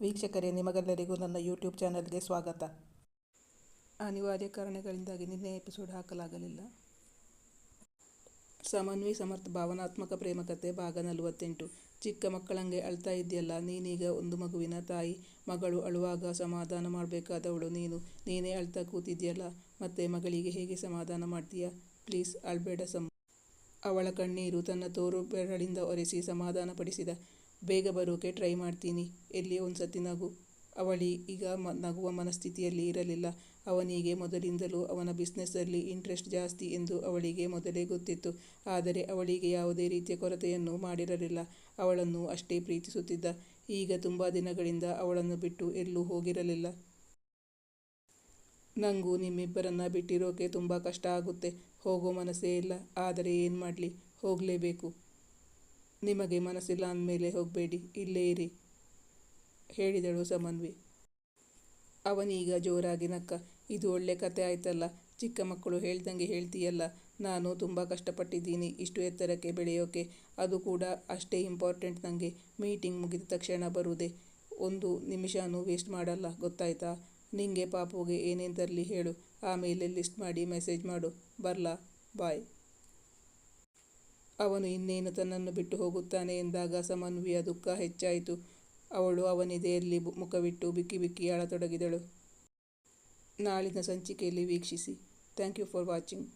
ವೀಕ್ಷಕರೇ, ನಿಮಗೆಲ್ಲರಿಗೂ ನನ್ನ ಯೂಟ್ಯೂಬ್ ಚಾನಲ್ಗೆ ಸ್ವಾಗತ. ಅನಿವಾರ್ಯ ಕಾರಣಗಳಿಂದಾಗಿ ನಿನ್ನೆ ಎಪಿಸೋಡ್ ಹಾಕಲಾಗಲಿಲ್ಲ. ಸಮನ್ವಿ ಸಮರ್ಥ, ಭಾವನಾತ್ಮಕ ಪ್ರೇಮಕತೆ ಭಾಗ ನಲವತ್ತೆಂಟು. ಚಿಕ್ಕ ಮಕ್ಕಳಂಗೆ ಅಳ್ತಾ ಇದೆಯಲ್ಲ ನೀನೀಗ ಒಂದು ಮಗುವಿನ ತಾಯಿ. ಮಗಳು ಅಳುವಾಗ ಸಮಾಧಾನ ಮಾಡಬೇಕಾದವಳು ನೀನು. ನೀನೇ ಅಳ್ತಾ ಕೂತಿದ್ಯಲ್ಲ ಮತ್ತೆ ಮಗಳಿಗೆ ಹೇಗೆ ಸಮಾಧಾನ ಮಾಡ್ತೀಯಾ? ಪ್ಲೀಸ್, ಅಳ್ಬೇಡ ಸಮ. ಅವಳ ಕಣ್ಣೀರು ತನ್ನ ತೋರು ಬೆರಳಿಂದ ಒರೆಸಿ ಸಮಾಧಾನಪಡಿಸಿದ. ಬೇಗ ಬರೋಕೆ ಟ್ರೈ ಮಾಡ್ತೀನಿ. ಎಲ್ಲಿ ಒಂದ್ಸತಿ ನಗು. ಅವಳಿ ಈಗ ಮ, ನಗುವ ಮನಸ್ಥಿತಿಯಲ್ಲಿ ಇರಲಿಲ್ಲ. ಅವನಿಗೆ ಮೊದಲಿಂದಲೂ ಅವನ ಬಿಸ್ನೆಸ್ಸಲ್ಲಿ ಇಂಟ್ರೆಸ್ಟ್ ಜಾಸ್ತಿ ಎಂದು ಅವಳಿಗೆ ಮೊದಲೇ ಗೊತ್ತಿತ್ತು. ಆದರೆ ಅವಳಿಗೆ ಯಾವುದೇ ರೀತಿಯ ಕೊರತೆಯನ್ನು ಮಾಡಿರಲಿಲ್ಲ. ಅವಳನ್ನು ಅಷ್ಟೇ ಪ್ರೀತಿಸುತ್ತಿದ್ದ. ಈಗ ತುಂಬ ದಿನಗಳಿಂದ ಅವಳನ್ನು ಬಿಟ್ಟು ಎಲ್ಲೂ ಹೋಗಿರಲಿಲ್ಲ. ನಂಗೂ ನಿಮ್ಮಿಬ್ಬರನ್ನು ಬಿಟ್ಟಿರೋಕೆ ತುಂಬ ಕಷ್ಟ ಆಗುತ್ತೆ. ಹೋಗೋ ಮನಸ್ಸೇ ಇಲ್ಲ. ಆದರೆ ಏನು ಮಾಡಲಿ? ಹೋಗಲೇಬೇಕು. ನಿಮಗೆ ಮನಸ್ಸಿಲ್ಲ ಅಂದಮೇಲೆ ಹೋಗಬೇಡಿ, ಇಲ್ಲೇ ಇರಿ, ಹೇಳಿದಳು ಸಮನ್ವಿ. ಅವನೀಗ ಜೋರಾಗಿ, ನಕ್ಕ, ಇದು ಒಳ್ಳೆ ಕತೆ ಆಯ್ತಲ್ಲ, ಚಿಕ್ಕ ಮಕ್ಕಳು ಹೇಳ್ದಂಗೆ ಹೇಳ್ತೀಯಲ್ಲ, ನಾನು ತುಂಬ ಕಷ್ಟಪಟ್ಟಿದ್ದೀನಿ, ಇಷ್ಟು ಎತ್ತರಕ್ಕೆ ಬೆಳೆಯೋಕೆ, ಅದು ಕೂಡ ಅಷ್ಟೇ ಇಂಪಾರ್ಟೆಂಟ್ ನನಗೆ ಮೀಟಿಂಗ್ ಮುಗಿದ ತಕ್ಷಣ ಬರುವುದೇ, ಒಂದು ನಿಮಿಷನೂ ವೇಸ್ಟ್ ಮಾಡಲ್ಲ, ಗೊತ್ತಾಯ್ತಾ? ನಿಂಗೆ ಪಾಪುಗೆ ಏನೇನು ತರಲಿ ಹೇಳು, ಆಮೇಲೆ ಲಿಸ್ಟ್ ಮಾಡಿ ಮೆಸೇಜ್ ಮಾಡು, ಬರಲಾ ಬಾಯ್ ಅವನು ಇನ್ನೇನು ತನ್ನನ್ನು ಬಿಟ್ಟು ಹೋಗುತ್ತಾನೆ ಎಂದಾಗ ಸಮನ್ವಿಯ ದುಃಖ ಹೆಚ್ಚಾಯಿತು. ಅವಳು ಅವನಿದೆಯಲ್ಲಿ ಮುಖವಿಟ್ಟು ಬಿಕ್ಕಿ ಬಿಕ್ಕಿ ಅಳತೊಡಗಿದಳು. ನಾಳಿನ ಸಂಚಿಕೆಯಲ್ಲಿ ವೀಕ್ಷಿಸಿ. Thank you for watching.